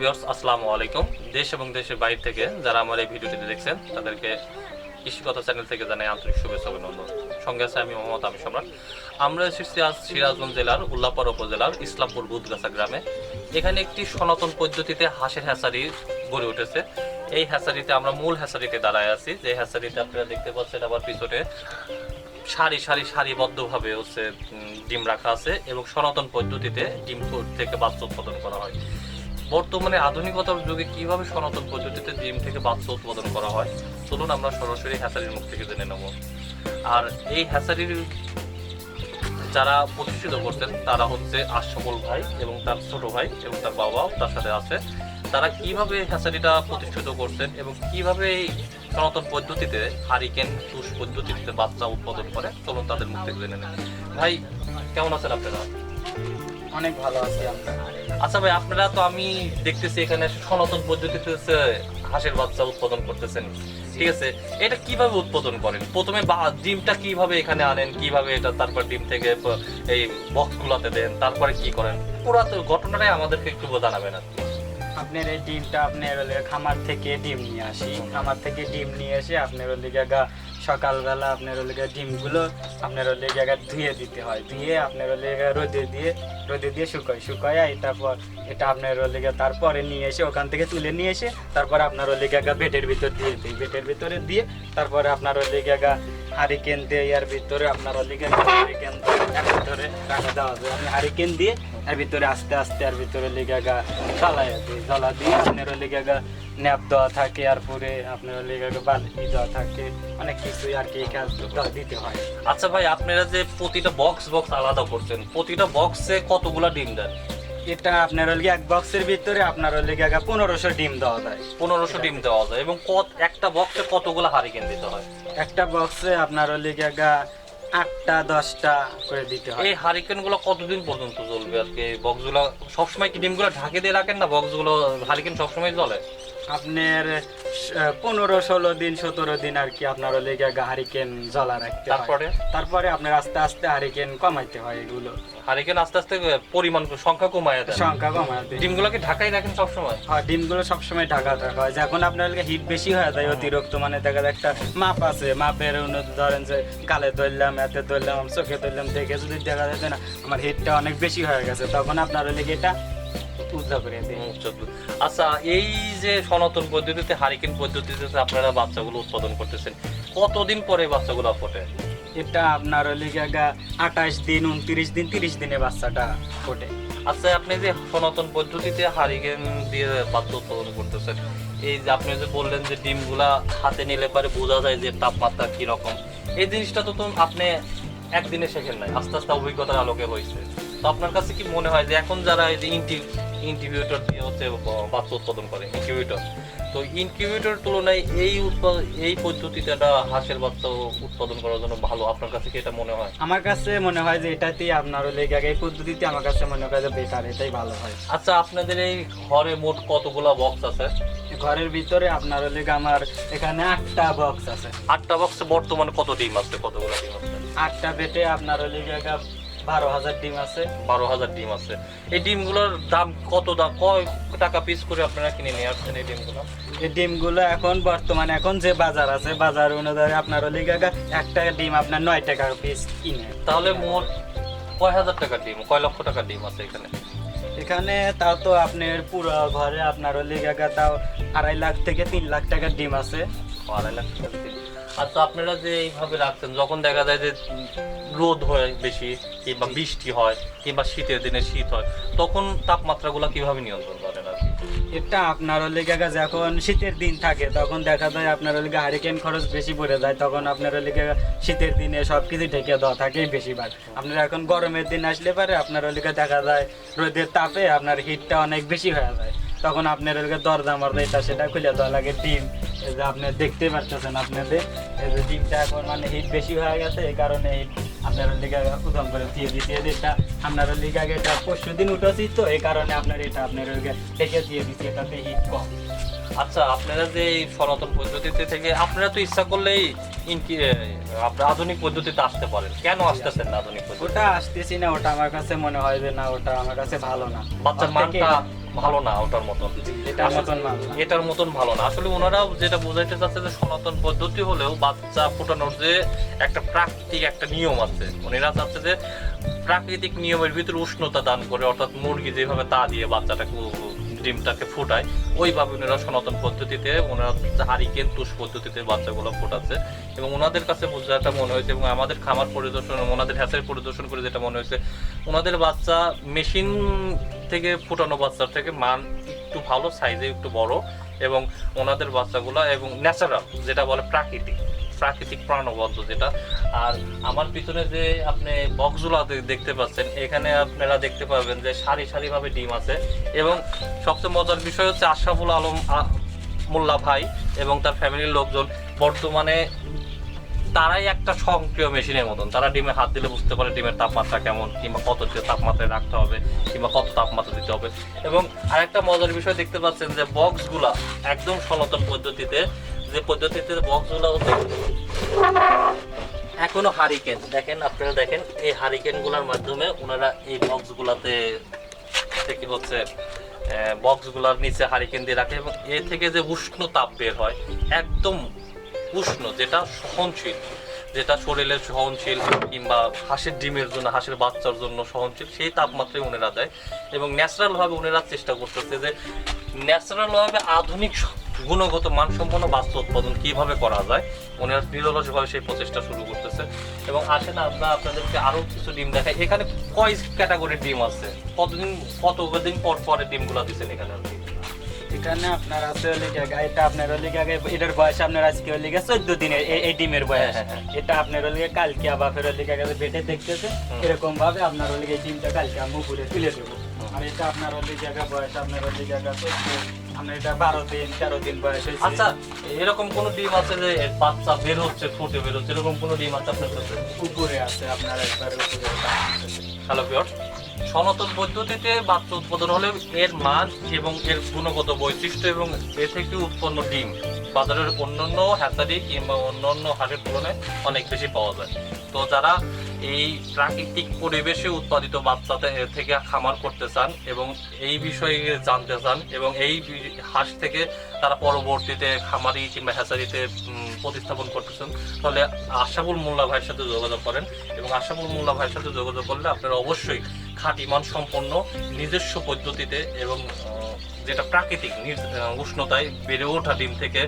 Viewers, আসসালামু আলাইকুম। দেশ এবং দেশের বাইরে থেকে যারা আমার এই ভিডিওটি দেখছেন, তাদেরকে কৃষিকথা চ্যানেল থেকে জানাই আন্তরিক শুভেচ্ছা অভিনন্দন। সঙ্গে আছে আমি মোহাম্মদ আমি সম্রাট। আমরা এসেছি আজ সিরাজগঞ্জ জেলার উল্লাপাড়া উপজেলার ইসলামপুর বুধগাছা গ্রামে। এখানে একটি সনাতন পদ্ধতিতে হাঁসের হ্যাচারি গড়ে উঠেছে। এই হ্যাচারিতে আমরা মূল হ্যাচারিতে দাঁড়ায় আছি। যে হ্যাচারিতে আপনারা দেখতে পাচ্ছেন আবার পিছনে সারি সারি সারিবদ্ধভাবে হচ্ছে ডিম রাখা আছে এবং সনাতন পদ্ধতিতে ডিম থেকে বাচ্চা উৎপাদন করা হয়। বর্তমানে আধুনিকতার যুগে কীভাবে সনাতন পদ্ধতিতে ডিম থেকে বাচ্চা উৎপাদন করা হয়, চলুন আমরা সরাসরি হ্যাচারির মুখ থেকে জেনে নেব। আর এই হ্যাচারির যারা প্রতিষ্ঠিত করতেন তারা হচ্ছে আশফল ভাই এবং তার ছোট ভাই এবং তার বাবাও তার সাথে আছে। তারা কীভাবে হ্যাচারিটা প্রতিষ্ঠিত করছেন এবং কীভাবে এই সনাতন পদ্ধতিতে হারিকেন, তুষ পদ্ধতিতে বাচ্চা উৎপাদন করে, চলুন তাদের মুখ থেকে জেনে নেন ভাই, কেমন আছেন আপনারা? অনেক ভালো আছি আমরা। আচ্ছা ভাই, আপনারা তো আমি দেখতেছি এখানে সনাতন পদ্ধতিতে হচ্ছে হাঁসের বাচ্চা উৎপাদন করতেছেন। ঠিক আছে? এটা কীভাবে উৎপাদন করেন? প্রথমে ডিমটা কীভাবে এখানে আনেন? কীভাবে এটা তারপর ডিম থেকে এই বক্স গুলাতে দেন? তারপরে কি করেন? পুরা তো ঘটনাটাই আমাদেরকে একটু জানাবেন আর। আপনার এই ডিমটা আপনার খামার থেকে ডিম নিয়ে আসি। খামার থেকে ডিম নিয়ে এসে আপনার গা সকালবেলা আপনার হলে গা ডিমগুলো আপনার হলে গা ধুয়ে দিতে হয়। ধুয়ে আপনার হলে গা রোদে দিয়ে রোদে দিয়ে শুকাই শুকায় তারপর এটা আপনার গা তারপরে নিয়ে এসে ওখান থেকে তুলে নিয়ে এসে তারপর আপনার হলে গা বেটের ভিতর দিয়ে দিই। বেটের ভিতরে দিয়ে তারপরে আপনার হলে গা হারিকেন দিয়ে এর ভিতরে আপনার গা হারিকেন এর ভিতরে রাখা দেওয়া যায় আমি হারিকেন দিয়ে এর ভিতরে আস্তে আস্তে এর ভিতরে লেগে গা জ্বালাই দিই। জ্বালা দিয়ে আপনার লেগে গা ন্যাপ দেওয়া থাকে আর পরে আপনার লেগে গা বালি দেওয়া থাকে অনেক কিছুই আর কি দেওয়া দিতে হয়। আচ্ছা ভাই আপনারা যে প্রতিটা বক্স বক্স আলাদা করছেন প্রতিটা বক্সে কতগুলো ডিম দেন? এটা আপনার হলে এক বক্সের ভিতরে আপনার লেগে গা পনেরোশো ডিম দেওয়া যায়। পনেরোশো ডিম দেওয়া যায় এবং কত একটা বক্সে কতগুলা হারিকেন দিতে হয়? একটা বক্সে আপনার লেগে গা আটটা দশটা করে দিতে হয়। এই হারিকেনগুলো কতদিন পর্যন্ত চলবে আর কি বক্সগুলো সবসময় কি ডিমগুলো ঢাকে দিয়ে রাখেন না? বক্সগুলো হারিকেন সবসময় চলে আপনার পনেরো ষোলো দিন সতেরো দিন আর কি আপনার লেগে হারিকেন জ্বলা রাখতে তারপরে? তারপরে আপনার আস্তে আস্তে হারিকেন কমাইতে হয় এগুলো। হারিকেন আস্তে আস্তে পরিমাণ সংখ্যা কমায় সংখ্যা কমাতে ডিম গুলোকে ঢাকাই রাখেন সবসময়? আর ডিমগুলো সবসময় ঢাকা রাখা হয়। যখন আপনার হিট বেশি হয়ে যায় অতিরিক্ত মানে দেখা যায় একটা মাপ আছে। মাপের উন্নত ধরেন যে গালে ধরলাম এতে ধরলাম চোখে ধরলাম দেখে যদি দেখা যায় না আমার হিটটা অনেক বেশি হয়ে গেছে তখন আপনার লেগে এটা উদ্ধার করে দিই। আচ্ছা এই যে সনাতন পদ্ধতিতে হারিকেন পদ্ধতিতে আপনারা বাচ্চাগুলো উৎপাদন করতেছেন কতদিন পরে বাচ্চাগুলো ফোটে? এটা আপনার লেগে গা আঠাশ দিন উনত্রিশ দিন তিরিশ দিনে বাচ্চাটা ফোটে। আচ্ছা আপনি যে সনাতন পদ্ধতিতে হারিকেন দিয়ে বাচ্চা উৎপাদন করতেছেন এই যে আপনি যে বললেন যে ডিমগুলা হাতে নিলে পরে বোঝা যায় যে তাপমাত্রা কীরকম এই জিনিসটা তো তো আপনি একদিনে শেখেন নাই আস্তে আস্তে অভিজ্ঞতার আলোকে হয়েছে। তো আপনার কাছে কি মনে হয় যে এখন যারা এই যে ইনটি ইনকিউবেটর দিয়ে হচ্ছে বাচ্চা উৎপাদন করে ইনকিউবেটর তো ইনকিউবেটর তুলনায় এই এই পদ্ধতিতে একটা হাঁসের বাচ্চা উৎপাদন করার জন্য ভালো আপনার কাছে কি এটা মনে হয়? আমার কাছে মনে হয় যে এটাতেই আপনার লেগে এই পদ্ধতিতে আমার কাছে মনে হয় যে বেটার এটাই ভালো হয়। আচ্ছা আপনাদের এই ঘরে মোট কতগুলা বক্স আছে? ঘরের ভিতরে আপনার লেগে আমার এখানে আটটা বক্স আছে। আটটা বক্সে বর্তমানে কত ডিম আছে? কতগুলো ডিম আছে? আটটা বেটে আপনার ওই লেগে বারো হাজার ডিম আছে। বারো হাজার ডিম আছে। এই ডিমগুলোর দাম কত দাম? কয় টাকা পিস করে আপনারা কিনে নিয়ে আসছেন এই ডিমগুলো? এই ডিমগুলো এখন বর্তমানে এখন যে বাজার আছে বাজার অনুযায়ী আপনার লেগে একটা ডিম আপনার নয় টাকা পিস কিনে। তাহলে মোট কয় হাজার টাকার ডিম? কয় লক্ষ টাকার ডিম আছে এখানে? এখানে তাও তো আপনার পুরো ঘরে আপনার লেগে তাও আড়াই লাখ থেকে তিন লাখ টাকার ডিম আছে। আড়াই লাখ টাকার ডিম তো আপনারা যে এইভাবে রাখছেন যখন দেখা যায় যে রোদ হয় বেশি কিংবা বৃষ্টি হয় কিংবা শীতের দিনে শীত হয় তখন তাপমাত্রাগুলো কীভাবে নিয়ন্ত্রণ করেন আর এটা আপনার লেগে যখন শীতের দিন থাকে তখন দেখা যায় আপনার লেগে হারিকেন খরচ বেশি পড়ে যায় তখন আপনার লেগে শীতের দিনে সব কিছু ঢেকে দেওয়া থাকে বেশিরভাগ। আপনার এখন গরমের দিন আসলে পারে আপনার লেগে দেখা যায় রোদের তাপে আপনার হিটটা অনেক বেশি হয়ে যায়। তখন আপনার লেগে দরজা মরদা এটা সেটা খুলে দেওয়া লাগে ডিম। এই যে আপনি দেখতে পাচ্ছেন আপনাদের। এই যে ডিমটা এখন মানে হিট বেশি হয়ে গেছে এই কারণে হিট আপনার লিগা উদম করে দিয়ে দিতে এটা আপনার লিগা এটা পরশু দিন উঠেছি তো এই কারণে আপনার এটা আপনার থেকে দিয়ে দিচ্ছি এটাতে হিট কম। আচ্ছা আপনারা যে এই সনাতন পদ্ধতিতে থেকে আপনারা তো ইচ্ছা করলেই ইনকি আপনার আধুনিক পদ্ধতিতে আসতে পারেন। কেন আসতেছেন না আধুনিক পদ্ধতি ওটা আসতেছি না ওটা আমার কাছে মনে হয় যে না ওটা আমার কাছে ভালো না। বাচ্চার মানটা ভালো না ওটার মতন। এটার মতন এটার মতন ভালো না। আসলে ওনারা যেটা বোঝাইতে চাচ্ছে যে সনাতন পদ্ধতি হলেও বাচ্চা ফোটানোর যে একটা প্রাকৃতিক একটা নিয়ম আছে ওনারা চাচ্ছে যে প্রাকৃতিক নিয়মের ভিতরে উষ্ণতা দান করে অর্থাৎ মুরগি যেভাবে তা দিয়ে বাচ্চাটাকে ডিমটাকে ফোটায় ওইভাবে ওনারা সনাতন পদ্ধতিতে ওনারা হারিকেন তুষ পদ্ধতিতে বাচ্চাগুলো ফোটাচ্ছে। এবং ওনাদের কাছে বোঝাটা মনে হয়েছে এবং আমাদের খামার পরিদর্শন ওনাদের হ্যাচারি পরিদর্শন করে যেটা মনে হয়েছে ওনাদের বাচ্চা মেশিন থেকে ফুটানো বাচ্চার থেকে মান একটু ভালো সাইজে একটু বড় এবং ওনাদের বাচ্চাগুলো এবং ন্যাচারাল যেটা বলে প্রাকৃতিক প্রাকৃতিক প্রাণবন্ত যেটা। আর আমার পিছনে যে আপনি বক্সগুলো দেখতে পাচ্ছেন, এখানে আপনারা দেখতে পাবেন যে সারি সারিভাবে ডিম আছে এবং সবচেয়ে মজার বিষয় হচ্ছে আশরাফুল আলম মোল্লা ভাই এবং তার ফ্যামিলির লোকজন বর্তমানে তারাই একটা স্বয়ংক্রিয় মেশিনের মতন। তারা ডিমে হাত দিলে বুঝতে পারে ডিমের তাপমাত্রা কেমন, কিংবা কত তাপমাত্রায় রাখতে হবে, কিংবা কত তাপমাত্রা দিতে হবে। এবং আরেকটা মজার বিষয় দেখতে পাচ্ছেন যে বক্সগুলা একদম সনাতন পদ্ধতিতে, যে পদ্ধতিতে বক্সগুলো এখনও হারিকেন। দেখেন, আপনারা দেখেন, এই হারিকেনগুলোর মাধ্যমে ওনারা এই বক্স গুলাতে থেকে হচ্ছে বক্সগুলার নিচে হারিকেন দিয়ে রাখে এবং এ থেকে যে উষ্ণ তাপ বের হয়, একদম উষ্ণ, যেটা সহনশীল, যেটা শরীরের সহনশীল কিংবা হাঁসের ডিমের জন্য, হাঁসের বাচ্চার জন্য সহনশীল, সেই তাপমাত্রায় উনেরা দেয় এবং ন্যাচারালভাবে উনেরা চেষ্টা করতেছে যে ন্যাচারালভাবে আধুনিক গুণগত মানসম্পন্ন বাস্তু উৎপাদন কীভাবে করা যায় ওনারা নিরলসভাবে সেই প্রচেষ্টা শুরু করতেছে। এবং আসেন আমরা আপনাদেরকে আরও কিছু ডিম দেখাই। এখানে কয় ক্যাটাগরির ডিম আছে? কতদিন কত কতদিন পর পরে ডিমগুলো দিচ্ছেন এখানে আপনি? এখানে আপনার আছে হলে এটা আপনার হলে এটার বয়স আপনার আজকে হলে গিয়ে চোদ্দ দিনের এই- ডিমের বয়স। হ্যাঁ, হ্যাঁ, এটা আপনার হলে গিয়ে কালকে আবার ফের গিয়ে আগে বেটে দেখতেছে। এরকম ভাবে আপনার হলে গিয়ে ডিমটা কালকে আমি উপরে তুলে দেবো। আর এটা আপনার জায়গা বয়স আপনার চোদ্দ আপনার এটা বারো দিন তেরো দিন বয়স হয়েছে। আচ্ছা এরকম কোন ডিম আছে যে বাচ্চা বের হচ্ছে ফুটে বের হচ্ছে এরকম কোন ডিম আছে আপনার উপরে আছে আপনার একবার উপরে। হ্যালো পিওর সনাতন পদ্ধতিতে বাচ্চা উৎপাদন হলে এর মাছ এবং এর গুণগত বৈশিষ্ট্য এবং এ থেকে উৎপন্ন ডিম বাজারের অন্যান্য হ্যাচারি কিংবা অন্যান্য হাটের তুলনায় অনেক বেশি পাওয়া যায়। তো যারা এই প্রাকৃতিক পরিবেশে উৎপাদিত বাচ্চা থেকে খামার করতে চান এবং এই বিষয়ে জানতে চান এবং এই হাঁস থেকে তারা পরবর্তীতে খামারি কিংবা হ্যাচারিতে প্রতিস্থাপন করতেছেন তাহলে আশাবুল মোল্লা ভাইয়ের সাথে যোগাযোগ করেন এবং আশাবুল মোল্লা ভাইয়ের সাথে যোগাযোগ করলে আপনারা অবশ্যই খাঁটি মান সম্পন্ন, নিজস্ব পদ্ধতিতে এবং যেটা প্রাকৃতিক উষ্ণতায় বেড়ে ওঠা ডিম থেকে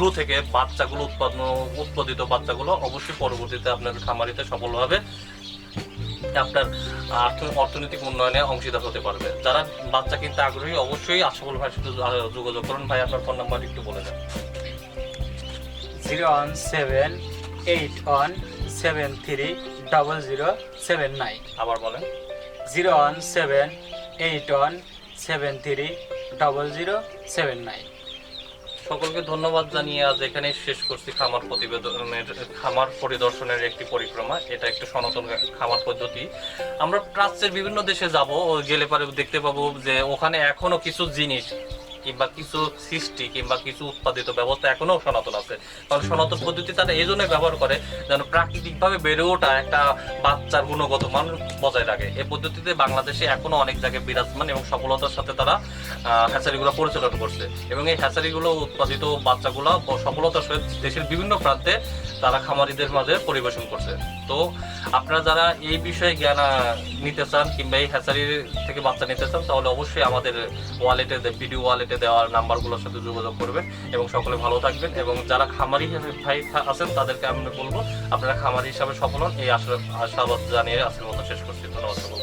ভ্রু থেকে বাচ্চাগুলো উৎপাদন উৎপাদিত বাচ্চাগুলো অবশ্যই পরবর্তীতে আপনার খামারিতে সফলভাবে আপনার অর্থনৈতিক উন্নয়নে অংশীদার হতে পারবে। যারা বাচ্চা কিনতে আগ্রহী অবশ্যই আশাফুল ভাইয়ের সাথে যো- যোগাযোগ করুন। ভাই আপনার ফোন নাম্বার একটু বলে দেন। Zero one seven eight one seven three double zero seven nine. আবার বলেন। Zero one seven eight one seven three double zero seven nine. সকলকে ধন্যবাদ জানিয়ে আজ এখানে শেষ করছি খামার প্রতিবেদনের, খামার পরিদর্শনের একটি পরিক্রমা। এটা একটু সনাতন খামার পদ্ধতি। আমরা প্রাচ্যের বিভিন্ন দেশে যাব গেলে পরে দেখতে পাবো যে ওখানে এখনও কিছু জিনিস কিংবা কিছু সৃষ্টি কিংবা কিছু উৎপাদিত ব্যবস্থা এখনও সনাতন আছে। কারণ সনাতন পদ্ধতি তারা এই জন্য ব্যবহার করে যেন প্রাকৃতিকভাবে বেড়ে ওঠা একটা বাচ্চার গুণগত মান বজায় রাখে। এই পদ্ধতিতে বাংলাদেশে এখনও অনেক জায়গায় বিরাজমান এবং সফলতার সাথে তারা হ্যাচারিগুলো পরিচালনা করছে। এবং এই হ্যাচারিগুলো উৎপাদিত বাচ্চাগুলো সফলতার সহিত দেশের বিভিন্ন প্রান্তে তারা খামারিদের মাঝে পরিবেশন করছে। তো আপনারা যারা এই বিষয়ে জ্ঞান নিতে চান কিংবা এই হ্যাচারির থেকে বাচ্চা নিতে চান, তাহলে অবশ্যই আমাদের ওয়ালেটে ভিডিও ওয়ালেটে দেওয়ার নাম্বারগুলোর সাথে যোগাযোগ করবেন এবং সকলে ভালো থাকবেন এবং যারা খামারি ভাই আছেন, তাদেরকে আমি বলব, আপনারা খামারি হিসাবে সফল হন। এই আশা আশাবাদ জানিয়ে আজকের মতো শেষ করছি। ধন্যবাদ